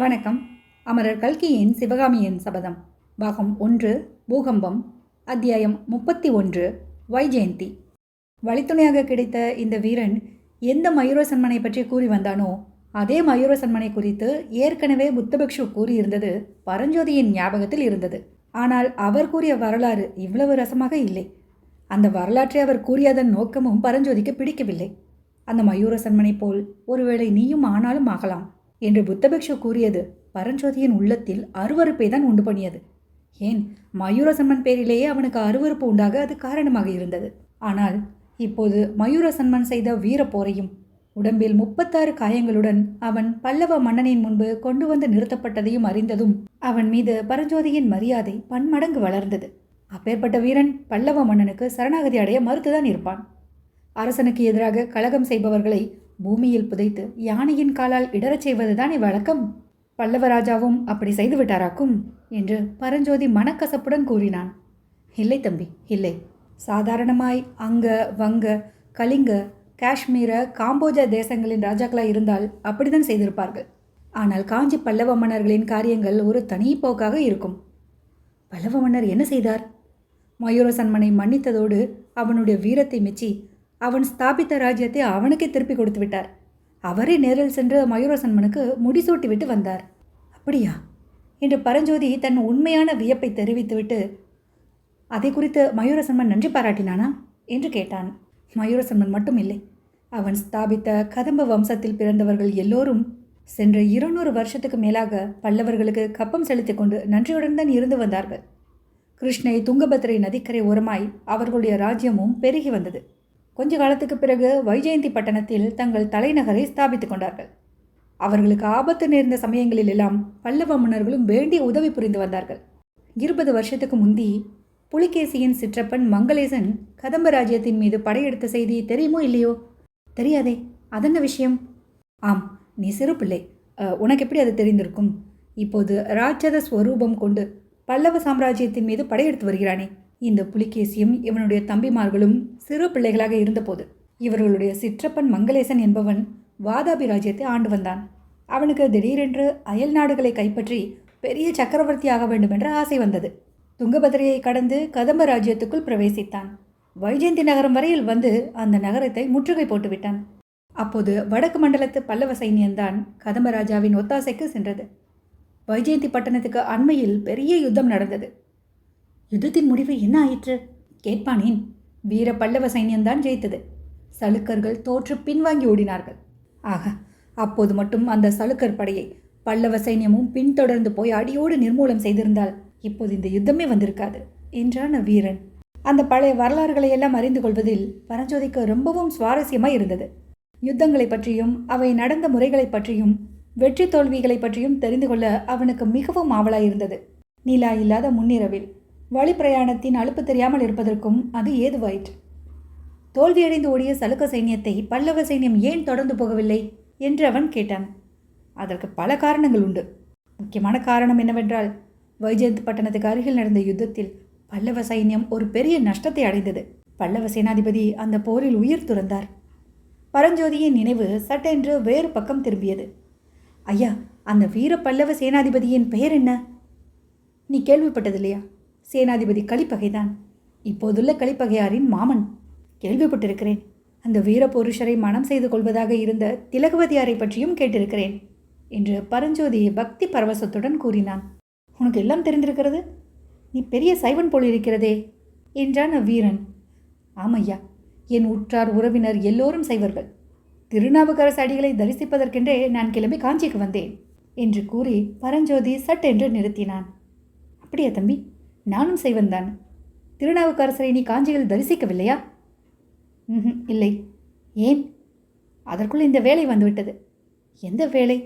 வணக்கம். அமரர் கல்கியின் சிவகாமியின் சபதம். பாகம் ஒன்று பூகம்பம் அத்தியாயம் முப்பத்தி ஒன்று வைஜெயந்தி. வழித்துணையாக கிடைத்த இந்த வீரன் எந்த மயூரசன்மனை பற்றி கூறி வந்தானோ அதே மயூரசன்மனை குறித்து ஏற்கனவே புத்தபிக்ஷு கூறியிருந்தது பரஞ்சோதியின் ஞாபகத்தில் இருந்தது. ஆனால் அவர் கூறிய வரலாறு இவ்வளவு ரசமாக இல்லை. அந்த வரலாற்றை அவர் கூறியதன் நோக்கமும் பரஞ்சோதிக்கு பிடிக்கவில்லை. அந்த மயூரசன்மனை போல் ஒருவேளை நீயும் ஆனாலும் ஆகலாம். என்று புத்தபிக்ஷு கூறியது. பரஞ்சோதியின் உள்ளத்தில் அருவருப்பை தான் உண்டு பண்ணியது. ஏன்? மயூரசன்மன் பேரிலேயே அவனுக்கு அருவருப்பு உண்டாக அது காரணமாக இருந்தது. ஆனால் இப்போது மயூரசன்மன் செய்த வீர போரையும் உடம்பில் முப்பத்தாறு காயங்களுடன் அவன் பல்லவ மன்னனின் முன்பு கொண்டு வந்து நிறுத்தப்பட்டதையும் அறிந்ததும் அவன் மீது பரஞ்சோதியின் மரியாதை பன்மடங்கு வளர்ந்தது. அப்பேற்பட்ட வீரன் பல்லவ மன்னனுக்கு சரணாகதி அடைய மறுத்துதான் இருப்பான். அரசனுக்கு எதிராக கலகம் செய்பவர்களை பூமியில் புதைத்து யானையின் காலால் இடறச் செய்வதுதானே வழக்கம்? பல்லவராஜாவும் அப்படி செய்து விட்டாராக்கும்? என்று பரஞ்சோதி மனக்கசப்புடன் கூறினான். இல்லை தம்பி இல்லை. சாதாரணமாய் அங்க வங்க கலிங்க காஷ்மீர காம்போஜா தேசங்களின் ராஜாக்களாக இருந்தால் அப்படிதான் செய்திருப்பார்கள். ஆனால் காஞ்சி பல்லவ மன்னர்களின் காரியங்கள் ஒரு தனி போக்காக இருக்கும். பல்லவ மன்னர் என்ன செய்தார்? மயூரசன்மனை மன்னித்ததோடு அவனுடைய வீரத்தை மெச்சி அவன் ஸ்தாபித்த ராஜ்யத்தை அவனுக்கே திருப்பி கொடுத்து விட்டார். அவரே நேரில் சென்று மயூரசன்மனுக்கு முடிசூட்டி விட்டு வந்தார். அப்படியா? என்று பரஞ்சோதி தன் உண்மையான வியப்பை தெரிவித்துவிட்டு அதை குறித்து மயூரசன்மன் நன்றி பாராட்டினானா? என்று கேட்டான். மயூரசன்மன் மட்டும் இல்லை. அவன் ஸ்தாபித்த கதம்ப வம்சத்தில் பிறந்தவர்கள் எல்லோரும் சென்ற இருநூறு வருஷத்துக்கு மேலாக பல்லவர்களுக்கு கப்பம் செலுத்திக் கொண்டு நன்றியுடன் தான் இருந்து வந்தார்கள். கிருஷ்ணை துங்கபத்திரை நதிக்கரை ஓரமாய் அவர்களுடைய ராஜ்யமும் பெருகி வந்தது. கொஞ்ச காலத்துக்கு பிறகு வைஜெயந்தி பட்டணத்தில் தங்கள் தலைநகரை ஸ்தாபித்துக் கொண்டார்கள். அவர்களுக்கு ஆபத்து நேர்ந்த சமயங்களில் எல்லாம் பல்லவ மன்னர்களும் வேண்டிய உதவி புரிந்து வந்தார்கள். இருபது வருஷத்துக்கு முந்தி புலிகேசியின் சிற்றப்பன் மங்களேசன் கதம்ப ராஜ்யத்தின் மீது படையெடுத்த செய்தி தெரியுமோ இல்லையோ? தெரியாதே அதென்ன விஷயம்? ஆம் நீ சிறு பிள்ளை. உனக்கு எப்படி அது தெரிந்திருக்கும்? இப்போது ராட்சத ஸ்வரூபம் கொண்டு பல்லவ சாம்ராஜ்யத்தின் மீது படையெடுத்து வருகிறானே. இந்த புலிகேசியும் இவனுடைய தம்பிமார்களும் சிறு பிள்ளைகளாக இருந்தபோது இவர்களுடைய சிற்றப்பன் மங்களேசன் என்பவன் வாதாபி ராஜ்யத்தை ஆண்டு வந்தான். அவனுக்கு திடீரென்று அயல் நாடுகளை கைப்பற்றி பெரிய சக்கரவர்த்தி ஆக வேண்டும் என்ற ஆசை வந்தது. துங்கபதிரையை கடந்து கதம்ப ராஜ்யத்துக்குள் பிரவேசித்தான். வைஜெயந்தி நகரம் வரையில் வந்து அந்த நகரத்தை முற்றுகை போட்டுவிட்டான். அப்போது வடக்கு மண்டலத்து பல்லவ சைன்யம்தான் கதம்ப ராஜாவின் ஒத்தாசைக்கு சென்றது. வைஜெயந்தி பட்டணத்துக்கு அண்மையில் பெரிய யுத்தம் நடந்தது. யுத்தத்தின் முடிவு என்ன ஆயிற்று? கேட்பானேன். வீர பல்லவ சைன்யம்தான் ஜெயித்தது. சலுக்கர்கள் தோற்று பின்வாங்கி ஓடினார்கள். ஆக அப்போது மட்டும் அந்த சலுக்கர் படையை பல்லவ சைன்யமும் பின்தொடர்ந்து போய் அடியோடு நிர்மூலம் செய்திருந்தால் இப்போது இந்த யுத்தமே வந்திருக்காது என்றான் வீரன். அந்த பழைய வரலாறுகளை எல்லாம் அறிந்து கொள்வதில் பரஞ்சோதிக்கு ரொம்பவும் சுவாரஸ்யமாய் இருந்தது. யுத்தங்களை பற்றியும் அவை நடந்த முறைகளை பற்றியும் வெற்றி தோல்விகளை பற்றியும் தெரிந்து கொள்ள அவனுக்கு மிகவும் ஆவலாயிருந்தது. நிலா இல்லாத முன்னிரவில் வழி பிரயாணத்தின் அலுப்பு தெரியாமல் இருப்பதற்கும் அது ஏதுவாயிற்று? தோல்வியடைந்து ஓடிய சலுக்க சைன்யத்தை பல்லவ சைன்யம் ஏன் தொடர்ந்து போகவில்லை என்று அவன் கேட்டான். அதற்கு பல காரணங்கள் உண்டு. முக்கியமான காரணம் என்னவென்றால் வைஜெயந்த் பட்டணத்துக்கு அருகில் நடந்த யுத்தத்தில் பல்லவ சைன்யம் ஒரு பெரிய நஷ்டத்தை அடைந்தது. பல்லவ சேனாதிபதி அந்த போரில் உயிர் துறந்தார். பரஞ்சோதியின் நினைவு சட்டென்று வேறு பக்கம் திரும்பியது. ஐயா அந்த வீர பல்லவ சேனாதிபதியின் பெயர் என்ன? நீ கேள்விப்பட்டதில்லையா? சேனாதிபதி கலிப்பகைதான். இப்போதுள்ள கலிப்பகையாரின் மாமன். கேள்விப்பட்டிருக்கிறேன். அந்த வீர புருஷரை மனம் செய்து கொள்வதாக இருந்த திலகவதியாரை பற்றியும் கேட்டிருக்கிறேன் என்று பரஞ்சோதி பக்தி பரவசத்துடன் கூறினான். உனக்கு எல்லாம் தெரிந்திருக்கிறது? நீ பெரிய சைவன் போல் இருக்கிறதே என்றான் அவ்வீரன். ஆமையா என் உற்றார் உறவினர் எல்லோரும் செய்வர்கள் திருநாவுக்கரசு அடிகளை தரிசிப்பதற்கென்றே நான் கிளம்பி காஞ்சிக்கு வந்தேன் என்று கூறி பரஞ்சோதி சட்டென்று நிறுத்தினான். அப்படியா தம்பி நானும் செய்வந்தான் திருநாவுக்கரசரை நீ காஞ்சியில் தரிசிக்கவில்லையா? ம்ஹும், இல்லை. ஏன்? அதற்குள் இந்த வேலை வந்துவிட்டது. எந்த வேலை?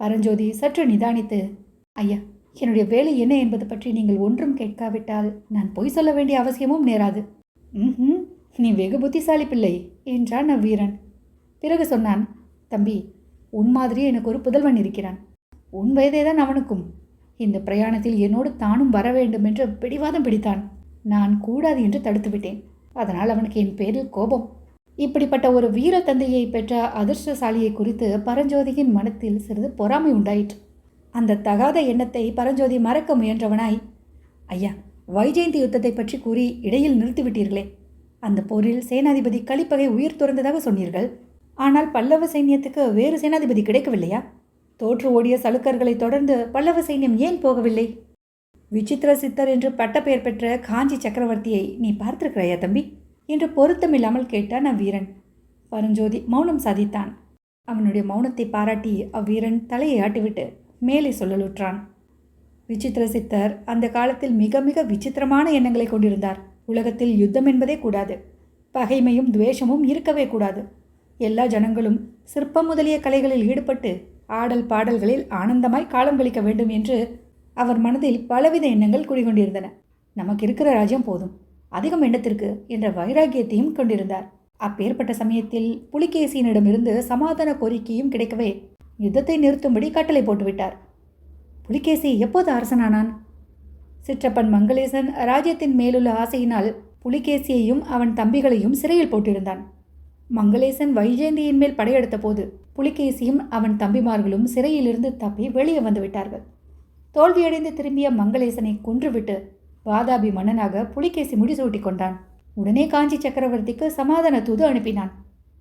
பரஞ்சோதி சற்று நிதானித்து ஐயா என்னுடைய வேலை என்ன என்பது பற்றி நீங்கள் ஒன்றும் கேட்காவிட்டால் நான் பொய் சொல்ல வேண்டிய அவசியமும் நேராது. ம் நீ வெகு புத்திசாலி பிள்ளை என்றான் அவ்வீரன். பிறகு சொன்னான் தம்பி உன் மாதிரியே எனக்கு ஒரு புதல்வன் இருக்கிறான். உன் வயதே தான் அவனுக்கும். இந்த பிரயாணத்தில் என்னோடு தானும் வர வேண்டும் என்று பிடிவாதம் பிடித்தான். நான் கூடாது என்று தடுத்துவிட்டேன் அதனால் அவனுக்கு என் பேரில் கோபம். இப்படிப்பட்ட ஒரு வீர தந்தையை பெற்ற அதிர்ஷ்டசாலியை குறித்து பரஞ்சோதியின் மனத்தில் சிறிது பொறாமை உண்டாயிற்று. அந்த தகாத எண்ணத்தை பரஞ்சோதி மறக்க முயன்றவனாய் ஐயா வைஜெயந்தி யுத்தத்தை பற்றி கூறி இடையில் நிறுத்திவிட்டீர்களே. அந்த போரில் சேனாதிபதி கலிப்பகை உயிர் துறந்ததாக சொன்னீர்கள். ஆனால் பல்லவ சைன்யத்துக்கு வேறு சேனாதிபதி கிடைக்கவில்லையா? தோற்று ஓடிய சலுக்கர்களை தொடர்ந்து பல்லவ சைன்யம் ஏன் போகவில்லை? விசித்திர சித்தர் என்று பட்டப்பெயர் பெற்ற காஞ்சி சக்கரவர்த்தியை நீ பார்த்திருக்கிறாயா தம்பி? என்று பொருத்தமில்லாமல் கேட்டான் அவ்வீரன். பரஞ்சோதி மௌனம் சாதித்தான். அவனுடைய மௌனத்தை பாராட்டி அவ்வீரன் தலையை ஆட்டிவிட்டு மேலே சொல்லலுற்றான். விசித்திர சித்தர் அந்த காலத்தில் மிக மிக விசித்திரமான எண்ணங்களை கொண்டிருந்தார். உலகத்தில் யுத்தம் என்பதே கூடாது. பகைமையும் துவேஷமும் இருக்கவே கூடாது. எல்லா ஜனங்களும் சிற்பம் முதலிய கலைகளில் ஈடுபட்டு ஆடல் பாடல்களில் ஆனந்தமாய் காலம் கழிக்க வேண்டும் என்று அவர் மனதில் பலவித எண்ணங்கள் குடிகொண்டிருந்தன. நமக்கு இருக்கிற ராஜ்யம் போதும். அதிகம் எண்ணத்திற்கு என்ற வைராக்கியத்தையும் கொண்டிருந்தார். அப்பேற்பட்ட சமயத்தில் புலிகேசியினிடமிருந்து சமாதான கோரிக்கையும் கிடைக்கவே யுத்தத்தை நிறுத்தும்படி கட்டளை போட்டுவிட்டார். புலிகேசி எப்போது அரசனானான்? சிற்றப்பன் மங்களேசன் ராஜ்யத்தின் மேலுள்ள ஆசையினால் புலிகேசியையும் அவன் தம்பிகளையும் சிறையில் போட்டிருந்தான். மங்களேசன் வைஜெயந்தியின் மேல் படையெடுத்த போது புலிகேசியும் அவன் தம்பிமார்களும் சிறையிலிருந்து தப்பி வெளியே வந்து விட்டார்கள் தோல்வியடைந்து திரும்பிய மங்களேசனை கொன்றுவிட்டு வாதாபி மன்னனாக புலிகேசி முடிசூட்டி கொண்டான். உடனே காஞ்சி சக்கரவர்த்திக்கு சமாதான தூது அனுப்பினான்.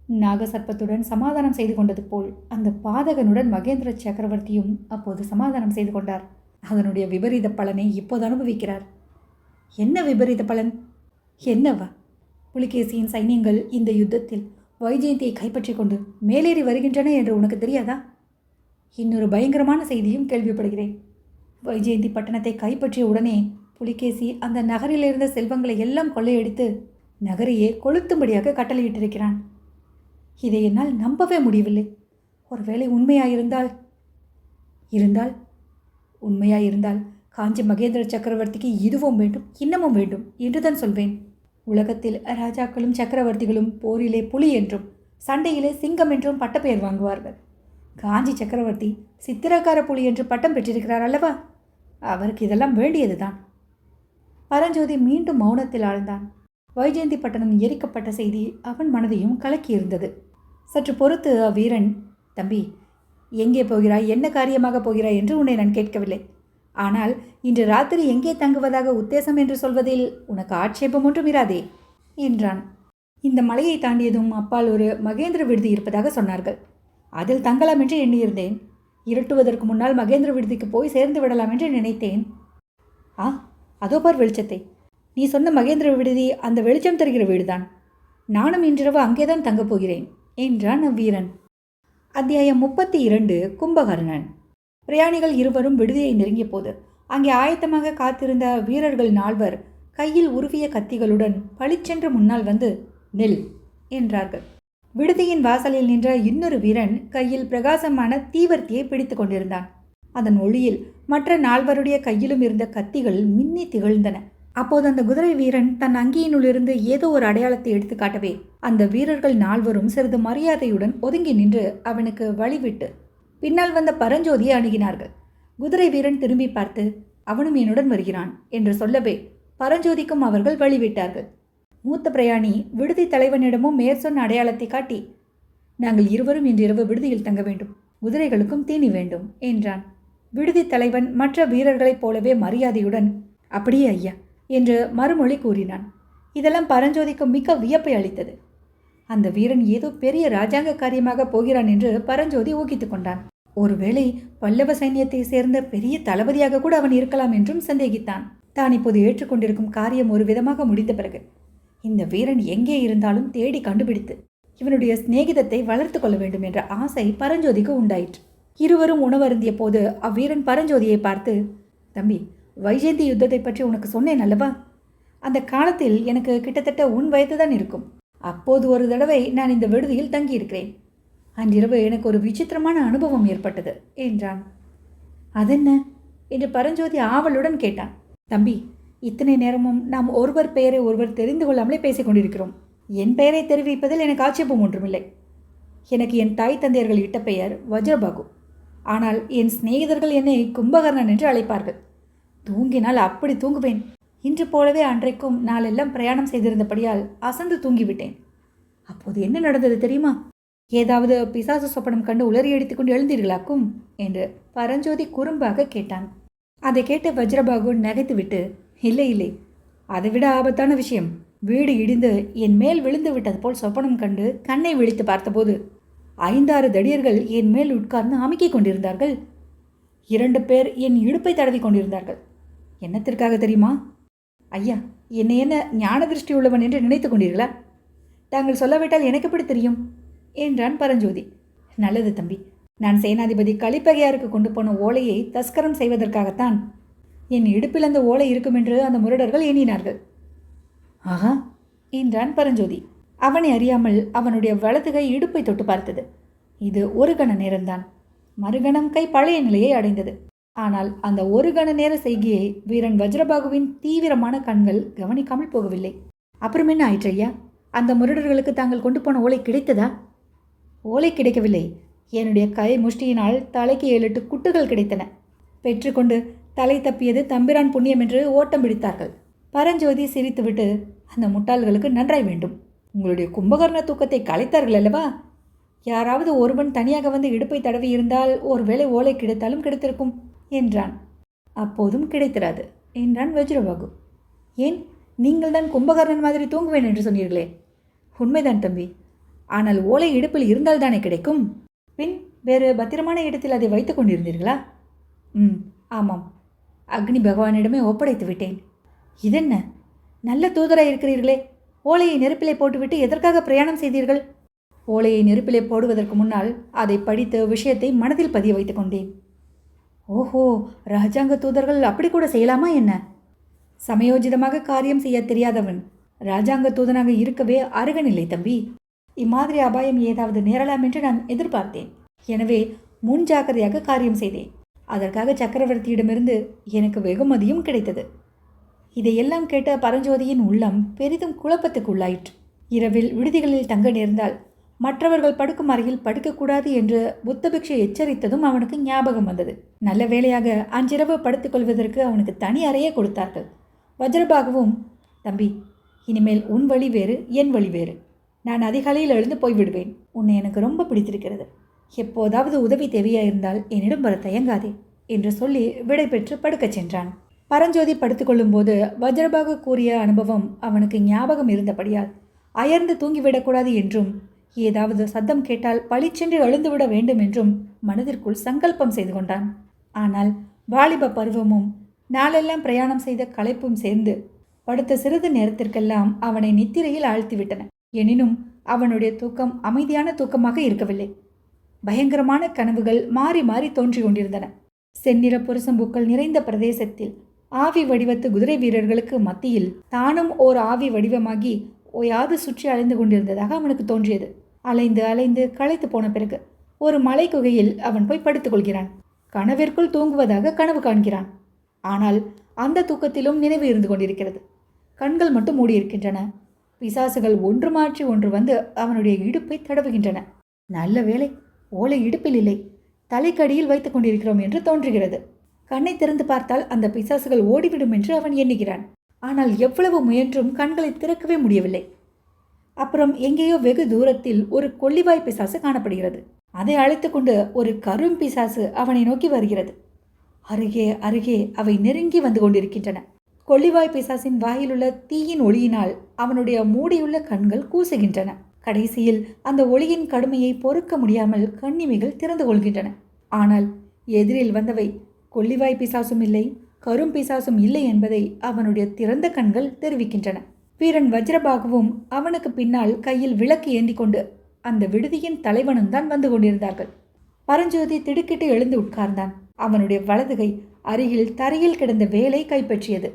நாகசர்ப்பத்துடன் சமாதானம் செய்து கொண்டது போல் அந்த பாதகனுடன் மகேந்திர சக்கரவர்த்தியும் அப்போது சமாதானம் செய்து கொண்டார். அதனுடைய விபரீத பலனை இப்போது அனுபவிக்கிறார். என்ன விபரீத பலன்? என்னவா? புலிகேசியின் சைன்யங்கள் இந்த யுத்தத்தில் வைஜெயந்தியை கைப்பற்றி கொண்டு மேலேறி வருகின்றன என்று உனக்கு தெரியாதா? இன்னொரு பயங்கரமான செய்தியும் கேள்விப்படுகிறேன். வைஜெயந்தி பட்டணத்தை கைப்பற்றிய உடனே புலிகேசி அந்த நகரில் இருந்த செல்வங்களை எல்லாம் கொள்ளையடித்து நகரையே கொளுத்தும்படியாக கட்டளையிட்டிருக்கிறான். இதை என்னால் நம்பவே முடியவில்லை. ஒருவேளை உண்மையாயிருந்தால்? இருந்தால்? உண்மையாயிருந்தால் காஞ்சி மகேந்திர சக்கரவர்த்திக்கு இதுவும் வேண்டும் இன்னமும் வேண்டும் என்றுதான் சொல்வேன். உலகத்தில் ராஜாக்களும் சக்கரவர்த்திகளும் போரிலே புலி என்றும் சண்டையிலே சிங்கம் என்றும் பட்டப்பெயர் வாங்குவார்கள். காஞ்சி சக்கரவர்த்தி சித்திரக்கார புலி என்று பட்டம் பெற்றிருக்கிறார் அல்லவா? அவருக்கு இதெல்லாம் வேண்டியதுதான். பரஞ்சோதி மீண்டும் மௌனத்தில் ஆழ்ந்தான். வைஜெயந்தி பட்டணம் எரிக்கப்பட்ட செய்தி அவன் மனதையும் கலக்கியிருந்தது. சற்று பொறுத்து அவ்வீரன் தம்பி எங்கே போகிறாய்? என்ன காரியமாக போகிறாய்? என்று உன்னை நான் கேட்கவில்லை. ஆனால் இன்று ராத்திரி எங்கே தங்குவதாக உத்தேசம் என்று சொல்வதில் உனக்கு ஆட்சேபம் ஒன்றும் இராதே என்றான். இந்த மலையை தாண்டியதும் அப்பால் ஒரு மகேந்திர விடுதி இருப்பதாக சொன்னார்கள். அதில் தங்கலாம் என்று எண்ணியிருந்தேன். இருட்டுவதற்கு முன்னால் மகேந்திர விடுதிக்கு போய் சேர்ந்து விடலாம் என்று நினைத்தேன். ஆ அதோ பார் வெளிச்சத்தை. நீ சொன்ன மகேந்திர விடுதி அந்த வெளிச்சம் தருகிற வீடுதான். நானும் இன்றிரவு அங்கேதான் தங்கப் போகிறேன் என்றான் அவ்வீரன். அத்தியாயம் முப்பத்தி இரண்டு கும்பகர்ணன். பிரயாணிகள் இருவரும் விடுதியை நெருங்கிய போது அங்கே ஆயத்தமாக காத்திருந்த வீரர்கள் நால்வர் கையில் உருவிய கத்திகளுடன் பளிச்சென்று முன்னால் வந்து நெல் என்றார்கள். விடுதியின் வாசலில் நின்ற இன்னொரு வீரன் கையில் பிரகாசமான தீவர்த்தியை பிடித்து கொண்டிருந்தான். அதன் ஒளியில் மற்ற நால்வருடைய கையிலும் இருந்த கத்திகள் மின்னி திகழ்ந்தன. அப்போது அந்த குதிரை வீரன் தன் அங்கியினுள்ளிருந்து ஏதோ ஒரு அடையாளத்தை எடுத்துக்காட்டவே அந்த வீரர்கள் நால்வரும் சிறிது மரியாதையுடன் ஒதுங்கி நின்று அவனுக்கு வழிவிட்டு பின்னால் வந்த பரஞ்சோதியை அணுகினார்கள். குதிரை வீரன் திரும்பி பார்த்து அவனும் என்னுடன் வருகிறான் என்று சொல்லவே பரஞ்சோதிக்கும் அவர்கள் வழிவிட்டார்கள். மூத்த பிரயாணி விடுதி தலைவனிடமும் மேற்சொன்ன அடையாளத்தை காட்டி நாங்கள் இருவரும் இன்றிரவு விடுதியில் தங்க வேண்டும். குதிரைகளுக்கும் தீனி வேண்டும் என்றான். விடுதி தலைவன் மற்ற வீரர்களைப் போலவே மரியாதையுடன் அப்படியே ஐயா என்று மறுமொழி கூறினான். இதெல்லாம் பரஞ்சோதிக்கு மிக்க வியப்பை அளித்தது. அந்த வீரன் ஏதோ பெரிய ராஜாங்க காரியமாக போகிறான் என்று பரஞ்சோதி ஊகித்து கொண்டான். ஒருவேளை பல்லவ சைன்யத்தை சேர்ந்த பெரிய தளபதியாக கூட அவன் இருக்கலாம் என்றும் சந்தேகித்தான். தான் இப்போது ஏற்றுக்கொண்டிருக்கும் காரியம் ஒரு விதமாக முடிந்த பிறகு இந்த வீரன் எங்கே இருந்தாலும் தேடி கண்டுபிடித்து இவனுடைய சிநேகிதத்தை வளர்த்து கொள்ள வேண்டும் என்ற ஆசை பரஞ்சோதிக்கு உண்டாயிற்று. இருவரும் உணவருந்திய போது அவ்வீரன் பரஞ்சோதியை பார்த்து தம்பி வைஜெயந்தி யுத்தத்தை பற்றி உனக்கு சொன்னேன் அல்லவா? அந்த காலத்தில் எனக்கு கிட்டத்தட்ட உன் வயது தான் இருக்கும். அப்போது ஒரு தடவை நான் இந்த விடுதியில் தங்கியிருக்கிறேன். அன்றிரவு எனக்கு ஒரு விசித்திரமான அனுபவம் ஏற்பட்டது என்றான். அதென்ன? என்று பரஞ்சோதி ஆவலுடன் கேட்டான். தம்பி இத்தனை நேரமும் நாம் ஒருவர் பெயரை ஒருவர் தெரிந்து கொள்ளாமலே பேசிக் கொண்டிருக்கிறோம். என் பெயரை தெரிவிப்பதில் எனக்கு ஆட்சேபம் ஒன்றுமில்லை. எனக்கு என் தாய் தந்தையர்கள் இட்ட பெயர் வஜ்ரபாகு. ஆனால் என் சிநேகிதர்கள் என்னை கும்பகர்ணன் என்று அழைப்பார்கள். தூங்கினால் அப்படி தூங்குவேன். இன்று போலவே அன்றைக்கும் நாளெல்லாம் பிரயாணம் செய்திருந்தபடியால் அசந்து தூங்கிவிட்டேன். அப்போது என்ன நடந்தது தெரியுமா? ஏதாவது பிசாசு சொப்பனம் கண்டு உளறி அடித்துக்கொண்டு எழுந்தீர்களாக்கும்? என்று பரஞ்சோதி குறும்பாக கேட்டான். அதை கேட்ட வஜ்ரபாகு நகைத்துவிட்டு இல்லை இல்லை அதை விட ஆபத்தான விஷயம். வீடு இடிந்து என் மேல் விழுந்து விட்டது போல் சொப்பனம் கண்டு கண்ணை விழித்து பார்த்தபோது ஐந்தாறு தடியர்கள் என் மேல் உட்கார்ந்து அமுக்கிக் கொண்டிருந்தார்கள். இரண்டு பேர் என் இடுப்பை தடவி கொண்டிருந்தார்கள். என்னத்திற்காக தெரியுமா? ஐயா என்னை என்ன ஞான திருஷ்டி உள்ளவன் என்று நினைத்து கொண்டீர்களா? தாங்கள் சொல்லாவிட்டால் எனக்கு எப்படி தெரியும்? என்றான் பரஞ்சோதி. நல்லது தம்பி நான் சேனாதிபதி கலிப்பகையாருக்கு கொண்டு போன ஓலையை தஸ்கரம் செய்வதற்காகத்தான். என் இடுப்பில் அந்த ஓலை இருக்கும் என்று அந்த முரடர்கள் எண்ணினார்கள். ஆஹா என்றான் பரஞ்சோதி. அவனை அறியாமல் அவனுடைய வலது கை இடுப்பை தொட்டு பார்த்தது. இது ஒரு கண நேரம்தான். மறுகணம் கை பழைய நிலையை அடைந்தது. ஆனால் அந்த ஒரு கண நேர செய்கையை வீரன் வஜ்ரபாகுவின் தீவிரமான கண்கள் கவனிக்காமல் போகவில்லை. அப்புறம் என்ன ஆயிற்று ஐயா? அந்த முரடர்களுக்கு தாங்கள் கொண்டு போன ஓலை கிடைத்ததா? ஓலை கிடைக்கவில்லை. என்னுடைய கை முஷ்டியினால் தலைக்கு ஏழு எட்டு குட்டுகள் கிடைத்தன. பெற்றுக்கொண்டு தலை தப்பியது தம்பிரான் புண்ணியம் என்று ஓட்டம் பிடித்தார்கள். பரஞ்சோதி சிரித்துவிட்டு அந்த முட்டாள்களுக்கு நன்றாய் வேண்டும். உங்களுடைய கும்பகர்ண தூக்கத்தை கலைத்தார்கள் அல்லவா? யாராவது ஒருவன் தனியாக வந்து இடுப்பை தடவி இருந்தால் ஒருவேளை ஓலை கிடைத்தாலும் கிடைத்திருக்கும். என்றான். அப்போதும் கிடைத்திராது என்றான் வஜ்ரபாகு. ஏன்? நீங்கள் தான் கும்பகர்ணன் மாதிரி தூங்குவேன் என்று சொன்னீர்களே. உண்மைதான் தம்பி. ஆனால் ஓலை இடுப்பில் இருந்தால் தானே கிடைக்கும்? பின் வேறு பத்திரமான இடத்தில் அதை வைத்து கொண்டிருந்தீர்களா? ம் ஆமாம். அக்னி பகவானிடமே ஒப்படைத்து விட்டேன். இதென்ன? நல்ல தூதராக இருக்கிறீர்களே. ஓலையை நெருப்பிலே போட்டுவிட்டு எதற்காக பிரயாணம் செய்தீர்கள்? ஓலையை நெருப்பிலே போடுவதற்கு முன்னால் அதை படித்து விஷயத்தை மனதில் பதிய வைத்துக் கொண்டேன். ஓஹோ ராஜாங்க தூதர்கள் அப்படி கூட செய்யலாமா என்ன? சமயோஜிதமாக காரியம் செய்ய தெரியாதவன் ராஜாங்க தூதனாக இருக்கவே அருகனில்லை தம்பி. இம்மாதிரி அபாயம் ஏதாவது நேரலாம் என்று நான் எதிர்பார்த்தேன். எனவே முன் ஜாக்கிரதையாக காரியம் செய்தேன். அதற்காக சக்கரவர்த்தியிடமிருந்து எனக்கு வெகுமதியும் கிடைத்தது. இதையெல்லாம் கேட்ட பரஞ்சோதியின் உள்ளம் பெரிதும் குழப்பத்துக்குள்ளாயிற்று. இரவில் விடுதிகளில் தங்க நேர்ந்தால் மற்றவர்கள் படுக்கும் அறையில் படுக்கக்கூடாது என்று புத்தபிக்ஷை எச்சரித்ததும் அவனுக்கு ஞாபகம் வந்தது. நல்ல வேளையாக அன்றிரவு படுத்துக்கொள்வதற்கு அவனுக்கு தனி அறையே கொடுத்தார்கள். வஜ்ரபாகவும் தம்பி இனிமேல் உன் வழி வேறு என் வழி வேறு. நான் அதிகாலையில் எழுந்து போய்விடுவேன். உன்னை எனக்கு ரொம்ப பிடித்திருக்கிறது. எப்போதாவது உதவி தேவையாயிருந்தால் என்னிடம் வர தயங்காதே என்று சொல்லி விடைபெற்று படுக்கச் சென்றான். பரஞ்சோதி படுத்துக்கொள்ளும்போது வஜ்ரபாகு கூறிய அனுபவம் அவனுக்கு ஞாபகம் இருந்தபடியால் அயர்ந்து தூங்கிவிடக்கூடாது என்றும் ஏதாவது சத்தம் கேட்டால் பளிச்சென்று எழுந்துவிட வேண்டும் என்றும் மனதிற்குள் சங்கல்பம் செய்து கொண்டான். ஆனால் வாலிப பருவமும் நாளெல்லாம் பிரயாணம் செய்த களைப்பும் சேர்ந்து படுத்த சிறிது நேரத்திற்கெல்லாம் அவனை நித்திரையில் ஆழ்த்திவிட்டன. எனினும் அவனுடைய தூக்கம் அமைதியான தூக்கமாக இருக்கவில்லை. பயங்கரமான கனவுகள் மாறி மாறி தோன்றிக் கொண்டிருந்தன. செந்நிற புருசம்பூக்கள் நிறைந்த பிரதேசத்தில் ஆவி வடிவத்து குதிரை வீரர்களுக்கு மத்தியில் தானும் ஓர் ஆவி வடிவமாகி ஓயாது சுற்றி அலைந்து கொண்டிருந்ததாக அவனுக்கு தோன்றியது. அலைந்து அலைந்து களைத்து போன பிறகு ஒரு மலை குகையில் அவன் போய் படுத்துக்கொள்கிறான் கனவிற்குள் தூங்குவதாக கனவு காண்கிறான். ஆனால் அந்த தூக்கத்திலும் நினைவு இருந்து கொண்டிருக்கிறது. கண்கள் மட்டும் மூடியிருக்கின்றன பிசாசுகள் ஒன்று மாற்றி ஒன்று வந்து அவனுடைய இடுப்பை தடவுகின்றன. நல்ல வேளை ஓலை இடுப்பில் இல்லை. தலைக்கடியில் வைத்துக் கொண்டிருக்கிறோம் என்று தோன்றுகிறது. கண்ணை திறந்து பார்த்தால் அந்த பிசாசுகள் ஓடிவிடும் என்று அவன் எண்ணுகிறான். ஆனால் எவ்வளவு முயன்றும் கண்களை திறக்கவே முடியவில்லை. அப்புறம் எங்கேயோ வெகு தூரத்தில் ஒரு கொள்ளிவாய் பிசாசு காணப்படுகிறது. அதை அழைத்து கொண்டு ஒரு கரும் பிசாசு அவனை நோக்கி வருகிறது. அருகே அருகே அவை நெருங்கி வந்து கொண்டிருக்கின்றன. கொள்ளிவாய் பிசாசின் வாயிலுள்ள தீயின் ஒளியினால் அவனுடைய மூடியுள்ள கண்கள் கூசுகின்றன. கடைசியில் அந்த ஒளியின் கடுமையை பொறுக்க முடியாமல் கண்ணிமைகள் திறந்து கொள்கின்றன. ஆனால் எதிரில் வந்தவை கொள்ளிவாய் பிசாசும் இல்லை கரும் பிசாசும் இல்லை என்பதை அவனுடைய திறந்த கண்கள் தெரிவிக்கின்றன. வீரன் வஜ்ரபாகுவும் அவனுக்கு பின்னால் கையில் விளக்கு ஏந்தி கொண்டு அந்த விடுதியின் தலைவனும் தான் வந்து கொண்டிருந்தார்கள். பரஞ்சோதி திடுக்கிட்டு எழுந்து உட்கார்ந்தான். அவனுடைய வலதுகை அருகில் தரையில் கிடந்த வேலை கைப்பற்றியது.